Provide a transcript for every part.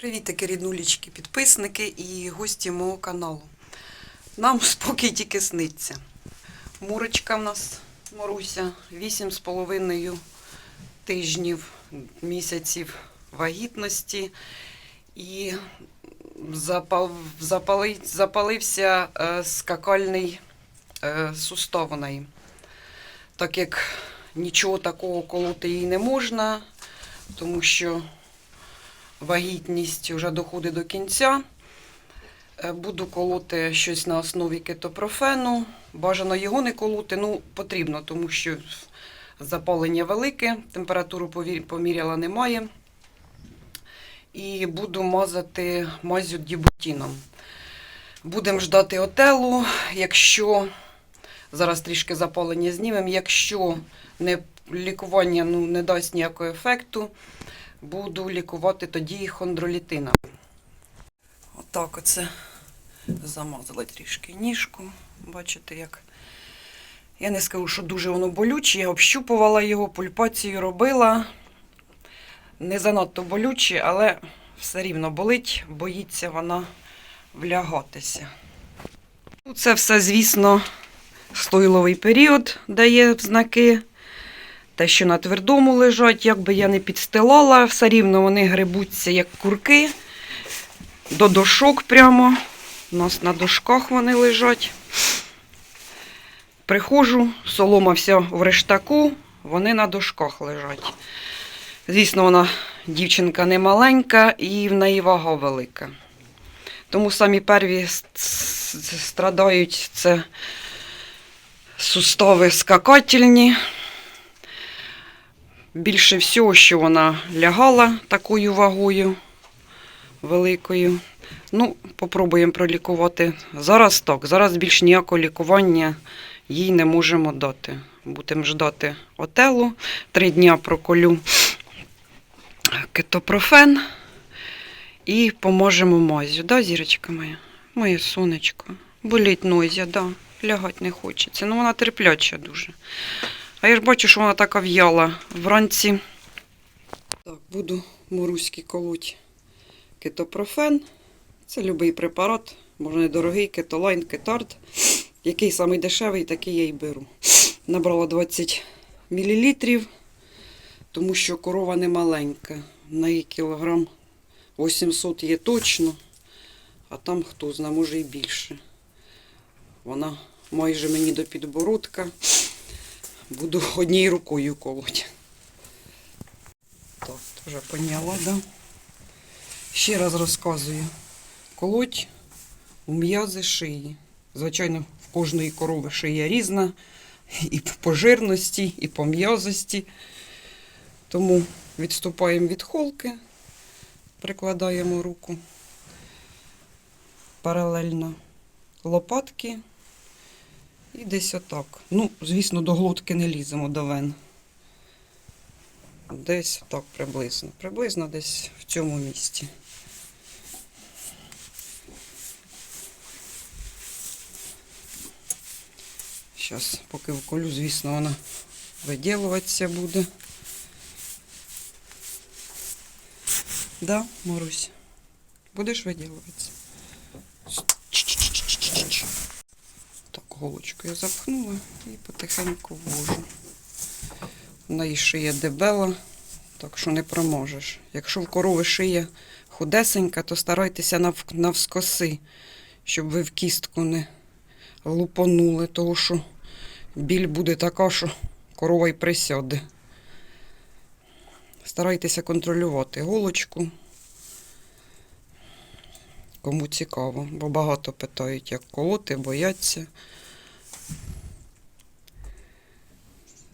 Привіт, такі ріднулічки, підписники і гості мого каналу. Нам спокій тільки сниться. Мурочка в нас, з половиною тижнів, місяців вагітності. І запал, запали, запалився е, скакальний е, сустав неї. Так як нічого такого колоти їй не можна, тому що вагітність вже доходить до кінця. Е, Буду колоти щось на основі кетопрофену. Бажано його не колоти, ну потрібно, тому що запалення велике, температуру поміряла немає. І буду мазати мазю дібутіном. Будемо ждати отелу. Якщо зараз трішки запалення знімемо, якщо не, лікування ну, не дасть ніякого ефекту, буду лікувати тоді хондролітином. Отак оце замазала трішки ніжку. Бачите, як. Я не скажу, що дуже воно болюче. Я общупувала його, пульпацію робила. Не занадто болюче, але все рівно болить, боїться вона влягатися. Це все, звісно, стойловий період дає знаки. Те, що на твердому лежать, як би я не підстилала, все рівно вони грибуться, як курки. До дошок прямо. У нас на дошках вони лежать. Приходжу, солома вся в рештаку, вони на дошках лежать. Звісно, вона дівчинка не маленька і в неї вага велика. Тому самі перві страдають це сустави скакательні. Більше всього, що вона лягала такою вагою великою. Ну, попробуємо пролікувати. Зараз так. Зараз більш ніякого лікування їй не можемо дати. Будемо ждати отелу. Три дня проколю кетопрофен і поможемо мазю. Да, зірочка моя? Моє сонечко. Болить нозя, да. Лягати не хочеться. Ну, вона терпляча дуже. А я ж бачу, що вона така в'яла вранці. Так, буду моруськи колоть кетопрофен. Це любий препарат, можна недорогий, кетолайн, кетард. Який самий дешевий, такий я й беру. Набрала 20 мл, тому що корова не маленька. На її кілограм 800 є точно, а там хто знає, може і більше. Вона майже мені до підбородка. Буду однією рукою колоть. Так, теж поняла, да? Ще раз розказую. Колоть у м'язи шиї. Звичайно, в кожної корови шия різна. І по жирності, і по м'язості. Тому відступаємо від холки, прикладаємо руку паралельно лопатки і десь отак. Ну, звісно, до глотки не ліземо до вен. Десь так приблизно. Приблизно десь в цьому місці. Зараз, поки вколю, звісно, вона виділуватися буде. Да, Марусь? Будеш виділуватися? Я запхнула і потихеньку ввожу. В неї шия дебела, так що не проможеш. Якщо в корови шия худесенька, то старайтеся нав- навскоси, щоб ви в кістку не лупанули, тому що біль буде така, що корова й присяде. Старайтеся контролювати голочку. Кому цікаво, бо багато питають, як колоти, бояться.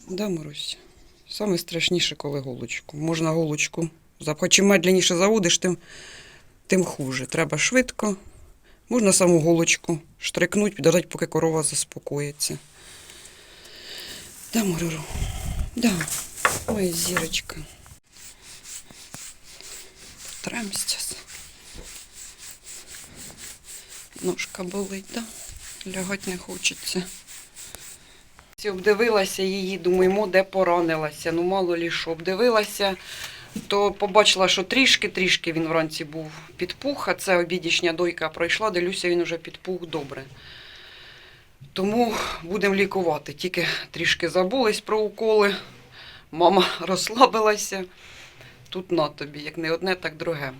Да, Марусь? Саме страшніше, коли голочку. Можна голочку. зап- Чим медленніше заводиш, тим, тим хуже. Треба швидко. Можна саму голочку штрикнуть, підождати, поки корова заспокоїться. Да, Муруру? Да. Ой, зірочка. Тремстяс. Ножка болить, да? Лягати не хочеться. Обдивилася її, думаємо, де поранилася. Ну, мало лі що, обдивилася то побачила, що трішки-трішки він вранці був підпух, а це обідішня дойка пройшла, дивлюся, він вже підпух добре. Тому будемо лікувати. Тільки трішки забулись про уколи. Мама розслабилася. Тут на тобі, як не одне, так друге.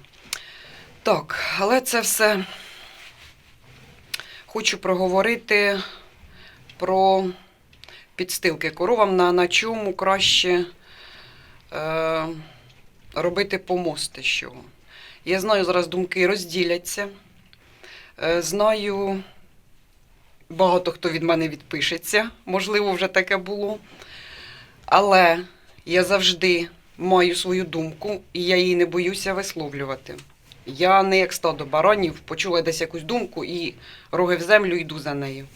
Так, але це все хочу проговорити про підстилки коровам, на, на чому краще е, робити помости з. Я знаю, зараз думки розділяться. Е, знаю, багато хто від мене відпишеться, можливо, вже таке було. Але я завжди маю свою думку, і я її не боюся висловлювати. Я не як стадо баранів, почула десь якусь думку і роги в землю йду за нею.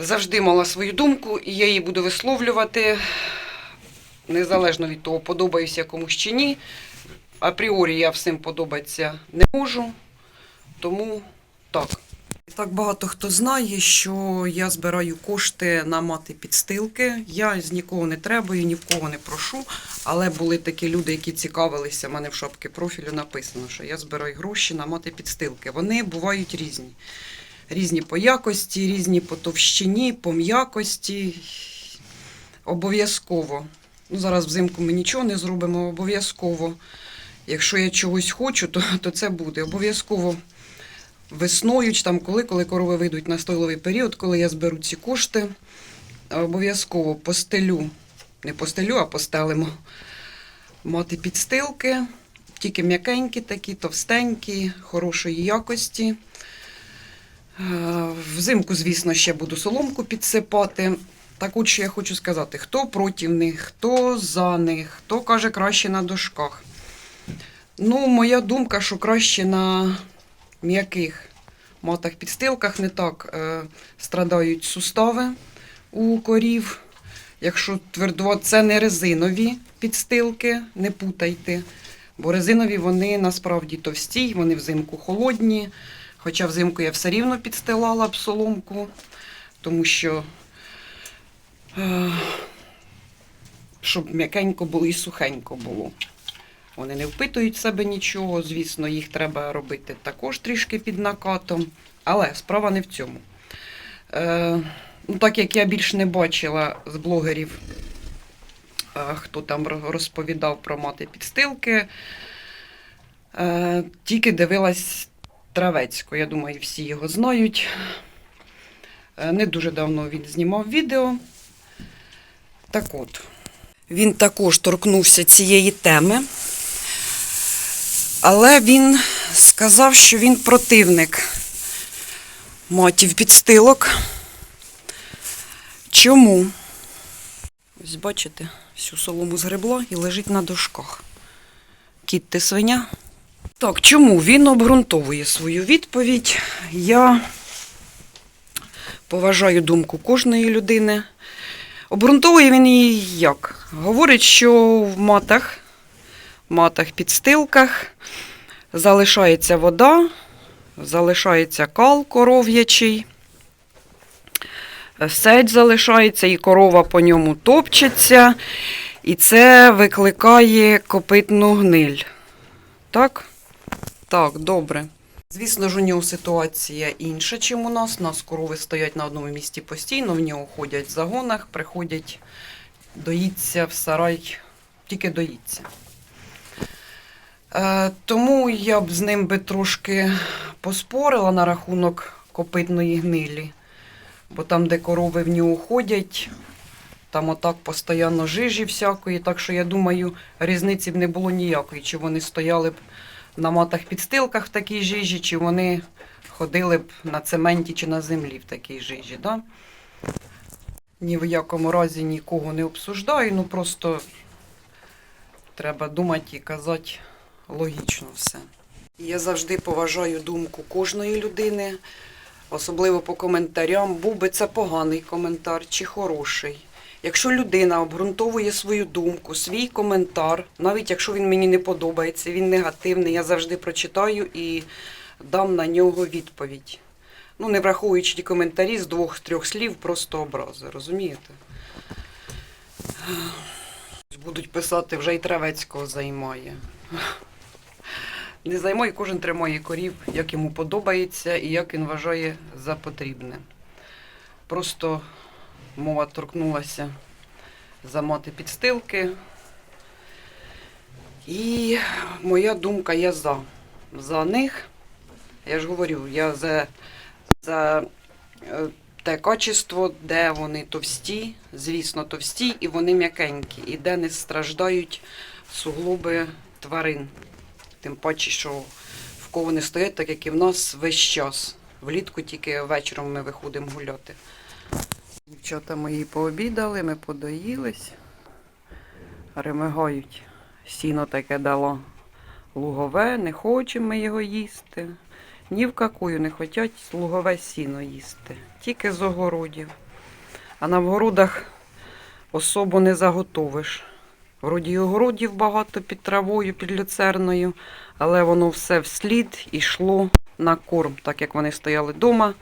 Завжди мала свою думку, і я її буду висловлювати незалежно від того, подобаюся комусь чи ні. Апріорі я всім подобатися не можу, тому так. Так багато хто знає, що я збираю кошти на мати підстилки. Я з нікого не требую, ні в кого не прошу. Але були такі люди, які цікавилися. У мене в шапці профілю написано, що я збираю гроші на мати підстилки. Вони бувають різні. Різні по якості, різні по товщині, по м'якості. Обов'язково. Ну, зараз взимку ми нічого не зробимо, обов'язково. Якщо я чогось хочу, то, то це буде. Обов'язково весною, чи там коли, коли корови вийдуть на стойловий період, коли я зберу ці кошти, обов'язково постелю, не постелю, а постелимо мати підстилки, тільки м'якенькі такі, товстенькі, хорошої якості. Е, Взимку, звісно, ще буду соломку підсипати. Так от що я хочу сказати, хто проти них, хто за них, хто каже краще на дошках. Ну, моя думка, що краще на м'яких матах підстилках не так е, страдають сустави у корів. Якщо твердо, це не резинові підстилки, не путайте. Бо резинові вони насправді товсті, вони взимку холодні. Хоча взимку я все рівно підстилала б соломку, тому що е, щоб м'якенько було і сухенько було. Вони не впитують в себе нічого, звісно, їх треба робити також трішки під накатом. Але справа не в цьому. Е, ну, так як я більш не бачила з блогерів, е, хто там розповідав про мати підстилки, е, тільки дивилась Травецьку. Я думаю, всі його знають. Е, не дуже давно він знімав відео. Так от, він також торкнувся цієї теми. Але він сказав, що він противник матів підстилок. Чому? Ось бачите, всю солому згребла і лежить на дошках. Кіт ти свиня? Так, чому? Він обґрунтовує свою відповідь. Я поважаю думку кожної людини. Обґрунтовує він її як? Говорить, що в матах матах підстилках. Залишається вода, залишається кал коров'ячий, сеть залишається, і корова по ньому топчеться, і це викликає копитну гниль. Так? Так, добре. Звісно ж, у нього ситуація інша, ніж у нас. У нас корови стоять на одному місці постійно, в нього ходять в загонах, приходять, доїться в сарай, тільки доїться. Е, Тому я б з ним би трошки поспорила на рахунок копитної гнилі. Бо там, де корови в нього ходять, там отак постійно жижі всякої. Так що я думаю, різниці б не було ніякої. Чи вони стояли б на матах підстилках в такій жижі, чи вони ходили б на цементі чи на землі в такій жижі. Да? Ні в якому разі нікого не обсуждаю, ну просто треба думати і казати логічно все. Я завжди поважаю думку кожної людини, особливо по коментарям. Був би це поганий коментар чи хороший. Якщо людина обґрунтовує свою думку, свій коментар, навіть якщо він мені не подобається, він негативний, я завжди прочитаю і дам на нього відповідь. Ну, не враховуючи ті коментарі з двох-трьох слів, просто образи, розумієте? Будуть писати, вже і Травецького займає. Не займає, кожен тримає корів, як йому подобається і як він вважає за потрібне. Просто мова торкнулася за мати підстилки. І моя думка, я за. За них. Я ж говорю, я за, за е, те качество, де вони товсті, звісно, товсті, і вони м'якенькі, і де не страждають суглоби тварин. Тим паче, що в кого вони стоять, так як і в нас весь час. Влітку тільки вечором ми виходимо гуляти. Дівчата мої пообідали, ми подоїлись. Ремигають. Сіно таке дало лугове, не хочемо ми його їсти. Ні в какую не хочуть лугове сіно їсти. Тільки з огородів. А на вгородах особо не заготовиш. Вроді огородів багато під травою, під люцерною, але воно все вслід йшло на корм, так як вони стояли вдома,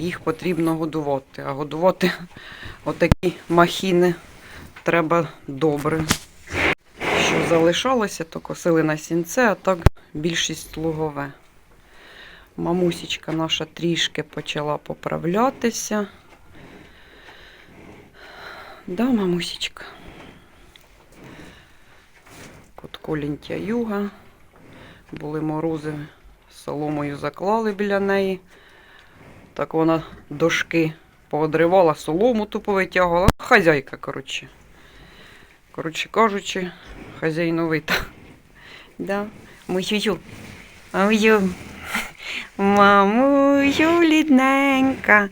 їх потрібно годувати. А годувати отакі махіни треба добре. Що залишалося, то косили на сінце, а так більшість лугове. Мамусічка наша трішки почала поправлятися. Да, мамусічка. Котко лінтя юга. Були морози, соломою заклали біля неї. Так вона дошки поодривала, солому тупо витягувала. Хазяйка, коротше. Коротше кажучи, хазяйновита. Да. Мусю. Мамую рідненька.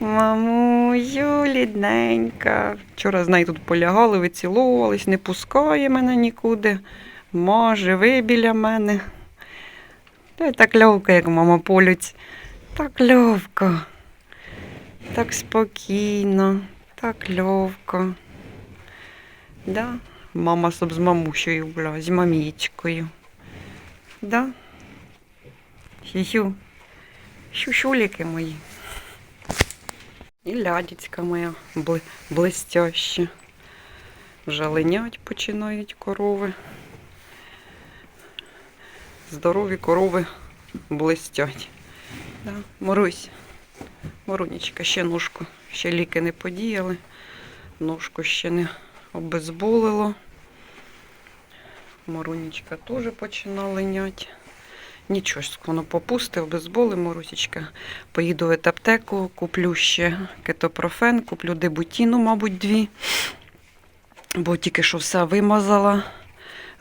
Мамую рідненька. Вчора з нею тут полягали, виціловувались, не пускає мене нікуди. Ма, живи біля мене. Та й так льовка, як мама полюць. Так льовко. Так спокійно, так льовко. Да? Мама з мамушею була, з мамічкою. Да? Сю-сю. Щущуліки мої. І лядічка моя блистяща. Вже линять починають корови. Здорові корови блистять. Да? Морусь. Морунечка, ще ножку, ще ліки не подіяли. Ножку ще не обезболило. Моронічка теж починала линять. Нічого ж воно попустив, обезболи, Морусічка. Поїду в аптеку, куплю ще кетопрофен, куплю дебутіну, мабуть, дві. Бо тільки що все вимазала.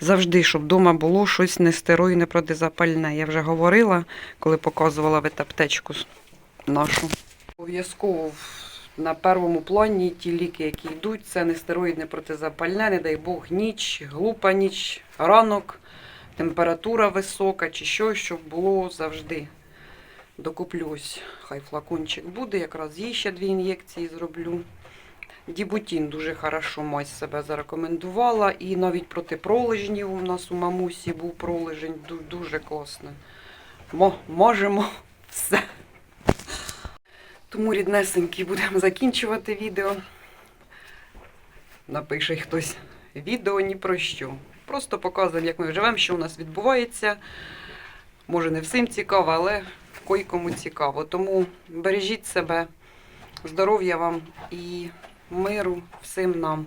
Завжди, щоб вдома було щось нестеройне протизапальне. Я вже говорила, коли показувала в аптечку нашу. Обов'язково на першому плані ті ліки, які йдуть, це нестероїдне протизапальне, не дай Бог, ніч, глупа ніч, ранок, температура висока чи що, щоб було завжди. Докуплюсь, хай флакончик буде, якраз їй ще дві ін'єкції зроблю. Дібутін дуже хорошо мать себе зарекомендувала. І навіть проти пролежнів у нас у мамусі був пролежень, дуже класно. Мо, можемо все. Тому, ріднесенькі, будемо закінчувати відео. Напише хтось відео ні про що. Просто показуємо, як ми живемо, що у нас відбувається. Може, не всім цікаво, але кому цікаво. Тому бережіть себе, здоров'я вам і миру всім нам.